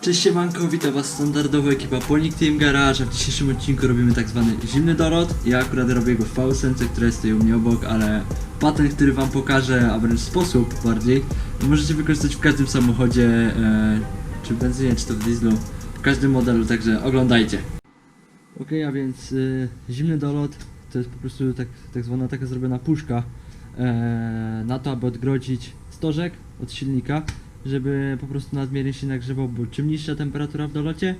Cześć siemanko, witam was standardowo ekipa Ponic Team Garage, w dzisiejszym odcinku robimy tak zwany zimny dolot. Ja akurat robię go w V8, która jest tutaj u mnie obok, ale patent, który wam pokażę, a wręcz sposób bardziej, możecie wykorzystać w każdym samochodzie, e, czy w benzynie, czy to w dieslu, w każdym modelu, także oglądajcie. Ok, a więc y, zimny dolot to jest po prostu tak, tak zwana taka zrobiona puszka e, na to, aby odgrodzić stożek od silnika, żeby po prostu nadmiernie się nagrzewał, bo czym niższa temperatura w dolocie,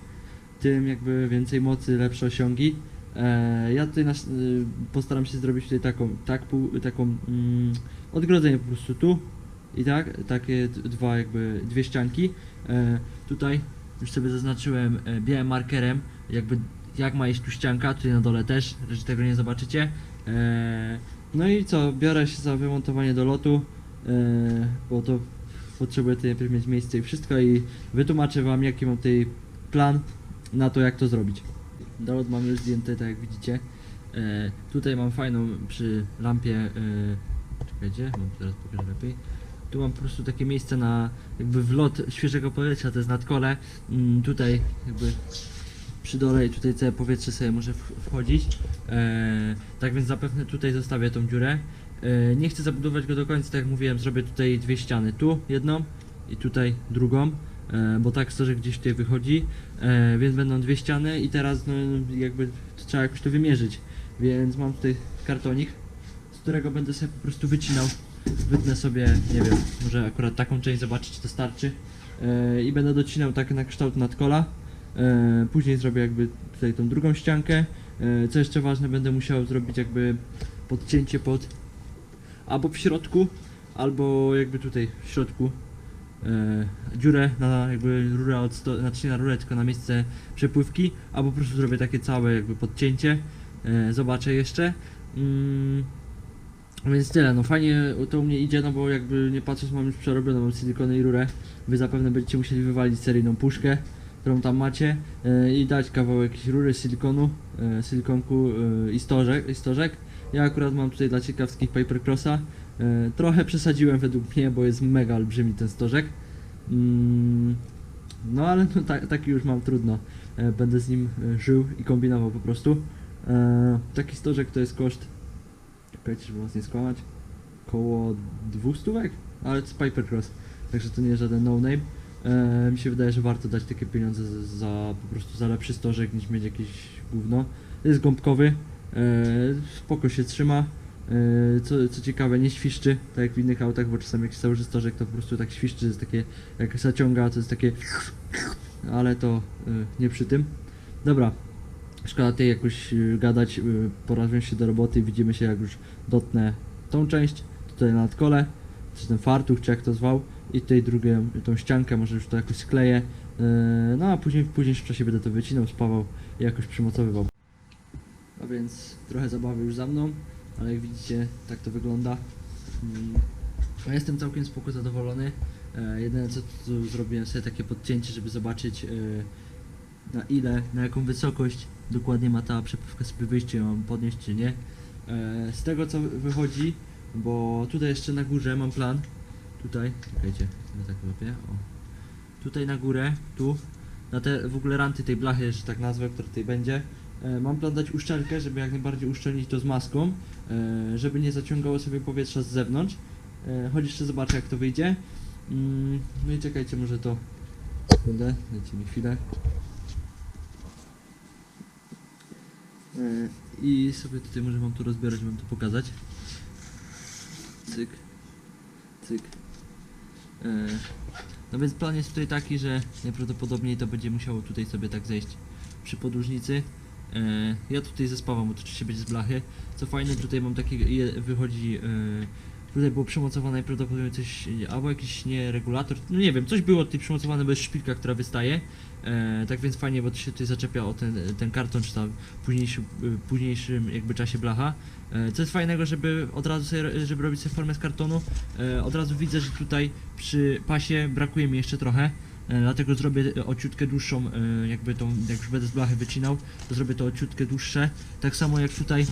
tym jakby więcej mocy, lepsze osiągi. E, ja tutaj nas, y, postaram się zrobić tutaj taką, tak, pół, taką mm, odgrodzenie po prostu tu i tak, takie dwa jakby, dwie ścianki. E, tutaj już sobie zaznaczyłem e, białym markerem, jakby jak ma iść tu ścianka, tutaj na dole też, że tego nie zobaczycie. E, no i co, biorę się za wymontowanie dolotu, e, bo to potrzebuję tutaj najpierw mieć miejsce i wszystko i wytłumaczę wam jaki mam tutaj plan na to jak to zrobić. Dolot mam już zdjęty, tak jak widzicie. E, tutaj mam fajną przy lampie, e, czekajcie, mam teraz pokażę lepiej. Tu mam po prostu takie miejsce na jakby wlot świeżego powietrza, to jest nadkole. Mm, tutaj jakby przy dole i tutaj całe powietrze sobie może wchodzić. E, tak więc zapewne tutaj zostawię tą dziurę. E, nie chcę zabudować go do końca, tak jak mówiłem, zrobię tutaj dwie ściany. Tu jedną i tutaj drugą, e, bo tak stożek gdzieś tutaj wychodzi, e, więc będą dwie ściany i teraz no, jakby trzeba jakoś to wymierzyć. Więc mam tutaj kartonik, z którego będę sobie po prostu wycinał. Wytnę sobie, nie wiem, może akurat taką część zobaczyć, czy to starczy. I będę docinał tak na kształt nadkola. Później zrobię jakby tutaj tą drugą ściankę. Co jeszcze ważne, będę musiał zrobić jakby podcięcie pod albo w środku, albo jakby tutaj w środku e, dziurę na jakby rurę od sto, znaczy na rurę, tylko na miejsce przepływki, albo po prostu zrobię takie całe jakby podcięcie. E, zobaczę jeszcze. Mm, więc tyle, no fajnie to u mnie idzie, no bo jakby nie patrząc mam już przerobioną, mam silikony i rurę. Wy zapewne będziecie musieli wywalić seryjną puszkę, którą tam macie e, i dać kawałek rury silikonu, e, silikonku e, i stożek, i stożek. Ja akurat mam tutaj dla ciekawskich Papercrossa. E, trochę przesadziłem według mnie, bo jest mega olbrzymi ten stożek. Mm, no ale no, ta, taki już mam trudno. E, będę z nim e, żył i kombinował po prostu. Taki stożek to jest koszt, czekajcie, żeby was nie skłamać, koło 200, ale to jest Pipercross, także to nie jest żaden no-name. Mi się wydaje, że warto dać takie pieniądze za, za po prostu za lepszy stożek niż mieć jakieś gówno. Jest gąbkowy, spoko się trzyma. E, co, co ciekawe, nie świszczy, tak jak w innych autach, bo czasami jak się założy stożek, to po prostu tak świszczy, jest takie, jak zaciąga, to jest takie, ale to e, nie przy tym. Dobra, szkoda tutaj jakoś e, gadać, e, pora wziąć się do roboty, widzimy się jak już dotnę tą część, tutaj na nadkole, czy ten fartuch, czy jak to zwał, i tutaj drugą, tą ściankę może już to jakoś skleję, e, no a później w późniejszym czasie będę to wycinał, spawał i jakoś przymocowywał. A więc trochę zabawy już za mną, ale jak widzicie, tak to wygląda. Mm, Ja jestem całkiem spoko zadowolony. E, jedyne co tu zrobiłem sobie takie podcięcie, żeby zobaczyć e, na ile, na jaką wysokość dokładnie ma ta przepływka sobie czy ją podnieść, czy nie. E, z tego co wychodzi, bo tutaj jeszcze na górze mam plan. Tutaj, czekajcie, ja tak robię. O. Tutaj na górę, tu, na te w ogóle ranty tej blachy, że tak nazwę, która tutaj będzie. E, mam plan dać uszczelkę, żeby jak najbardziej uszczelnić to z maską, e, żeby nie zaciągało sobie powietrza z zewnątrz. E, choć jeszcze zobaczę jak to wyjdzie. Mm, no i czekajcie, może to... Sekundę, dajcie mi chwilę. I sobie tutaj może mam tu rozbierać, mam to pokazać. Cyk. Cyk. No więc plan jest tutaj taki, że najprawdopodobniej to będzie musiało tutaj sobie tak zejść przy podłużnicy. E, ja tutaj zespawam, bo to oczywiście będzie z blachy. Co fajne, tutaj mam takie, wychodzi, e, tutaj było przymocowane najprawdopodobniej coś, albo jakiś nie regulator, no nie wiem, coś było tutaj przymocowane bez szpilka, która wystaje. E, tak więc fajnie, bo to się tutaj zaczepia o ten, ten karton, czy tam późniejszy, późniejszym jakby czasie blacha. Co jest fajnego, żeby od razu sobie, żeby robić sobie formę z kartonu, od razu widzę, że tutaj przy pasie brakuje mi jeszcze trochę. E, Dlatego zrobię ociutkę dłuższą, e, jakby tą, jak już będę z blachy wycinał, to zrobię to ociutkę dłuższe. Tak samo jak tutaj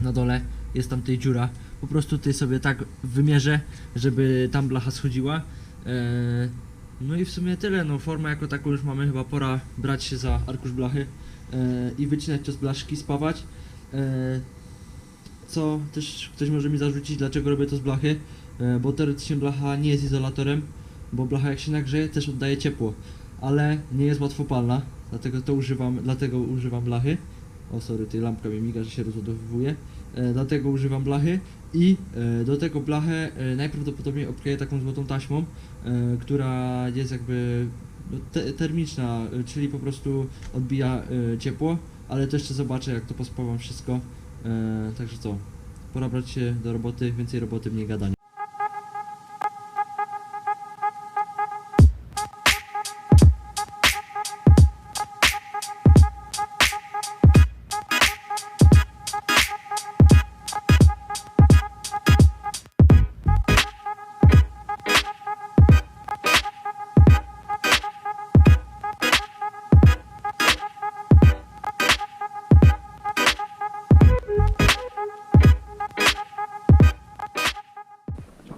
na dole jest tam tej dziura. Po prostu tutaj sobie tak wymierzę, żeby tam blacha schodziła. E, No i w sumie tyle, no formę jako taką już mamy, chyba pora brać się za arkusz blachy i wycinać to z blaszki, spawać. Co też ktoś może mi zarzucić, dlaczego robię to z blachy, bo teoretycznie blacha nie jest izolatorem, bo blacha jak się nagrzeje też oddaje ciepło, ale nie jest łatwopalna, dlatego to używam, dlatego używam blachy. O sorry, tutaj lampka mi miga, że się rozładowuje. E, dlatego używam blachy i e, do tego blachę e, najprawdopodobniej obkleję taką złotą taśmą, e, która jest jakby no, te, termiczna, e, czyli po prostu odbija e, ciepło, ale to jeszcze zobaczę jak to pospawam wszystko. E, także co, pora brać się do roboty, więcej roboty, mniej gadania.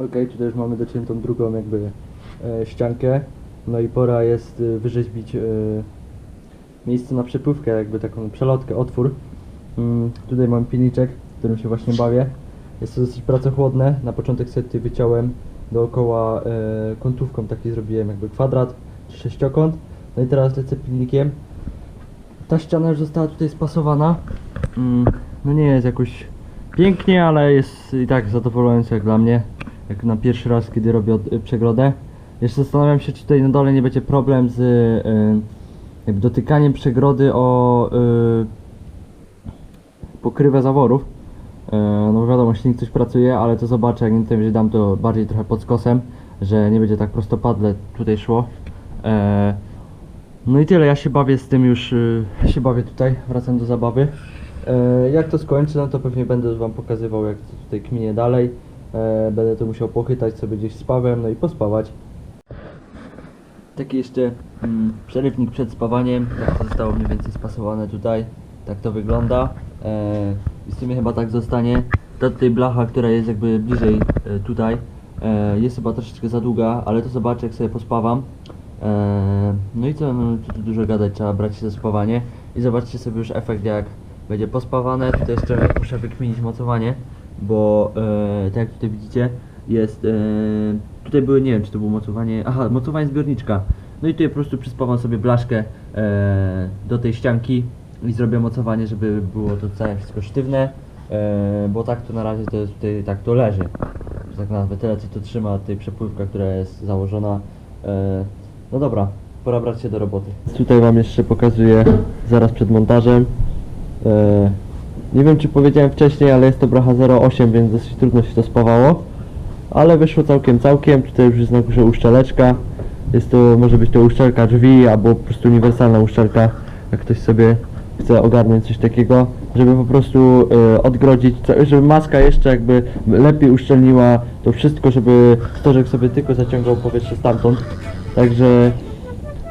Okej, tutaj już mamy dociętą drugą jakby e, ściankę. No i pora jest e, wyrzeźbić e, miejsce na przepływkę, jakby taką przelotkę, otwór. Mm, tutaj mam pilniczek, którym się właśnie bawię. Jest to dosyć pracochłodne. Na początek sobie wyciąłem dookoła e, kątówką taki zrobiłem jakby kwadrat sześciokąt. No i teraz lecę pilnikiem. Ta ściana już została tutaj spasowana. Mm, no nie jest jakoś pięknie, ale jest i tak zadowalające jak dla mnie. Jak na pierwszy raz, kiedy robię od, przegrodę. Jeszcze zastanawiam się, czy tutaj na dole nie będzie problem z y, jakby dotykaniem przegrody o y, pokrywę zaworów. Y, no wiadomo, silnik coś pracuje, ale to zobaczę, jak nie dam to bardziej trochę pod skosem, że nie będzie tak prostopadle tutaj szło. E, no i tyle, ja się bawię z tym już, się bawię tutaj, wracam do zabawy. E, jak to skończę, no to pewnie będę Wam pokazywał, jak to tutaj kminie dalej. E, będę to musiał pochytać sobie gdzieś z Pawem, no i pospawać. Taki jeszcze mm, przerywnik przed spawaniem, jak to zostało mniej więcej spasowane tutaj. Tak to wygląda. E, I w sumie chyba tak zostanie. Ta tutaj blacha, która jest jakby bliżej e, tutaj, jest chyba troszeczkę za długa, ale to zobaczę jak sobie pospawam. No i co, no, tu, tu dużo gadać, trzeba brać się za spawanie. I zobaczcie sobie już efekt jak będzie pospawane. Tutaj jeszcze muszę wykminić mocowanie, bo e, tak jak tutaj widzicie, jest. E, tutaj były, nie wiem czy to było mocowanie. Aha, mocowanie zbiorniczka. No i tutaj po prostu przyspawam sobie blaszkę e, do tej ścianki i zrobię mocowanie, żeby było to całe wszystko sztywne. E, bo tak to na razie to jest tutaj tak to leży. Tak naprawdę tyle co to trzyma tej przepływka, która jest założona. E, no dobra, pora brać się do roboty. Tutaj Wam jeszcze pokazuję zaraz przed montażem. E, nie wiem czy powiedziałem wcześniej, ale jest to bracha 08, więc dosyć trudno się to spawało. Ale wyszło całkiem całkiem, tutaj już jest na górze uszczeleczka. Jest to, może być to uszczelka drzwi, albo po prostu uniwersalna uszczelka, jak ktoś sobie chce ogarnąć coś takiego, żeby po prostu e, odgrodzić, żeby maska jeszcze jakby lepiej uszczelniła to wszystko, żeby stożek sobie tylko zaciągał powietrze stamtąd. Także,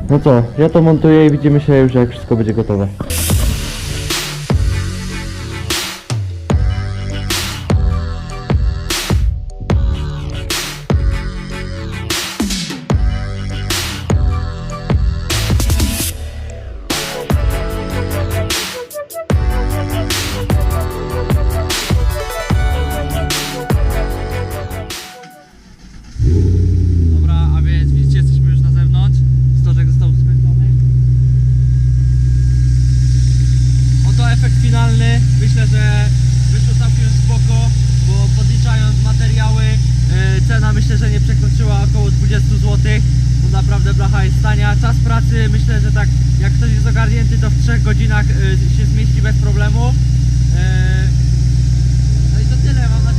no co, ja to montuję i widzimy się już jak wszystko będzie gotowe. Myślę, że wyszło całkiem spoko, bo podliczając materiały, yy, cena myślę, że nie przekroczyła około 20 zł. Bo naprawdę blacha jest tania. Czas pracy myślę, że tak jak ktoś jest ogarnięty, to w 3 godzinach yy, się zmieści bez problemu. Yy, no i to tyle. Mam nadzieję,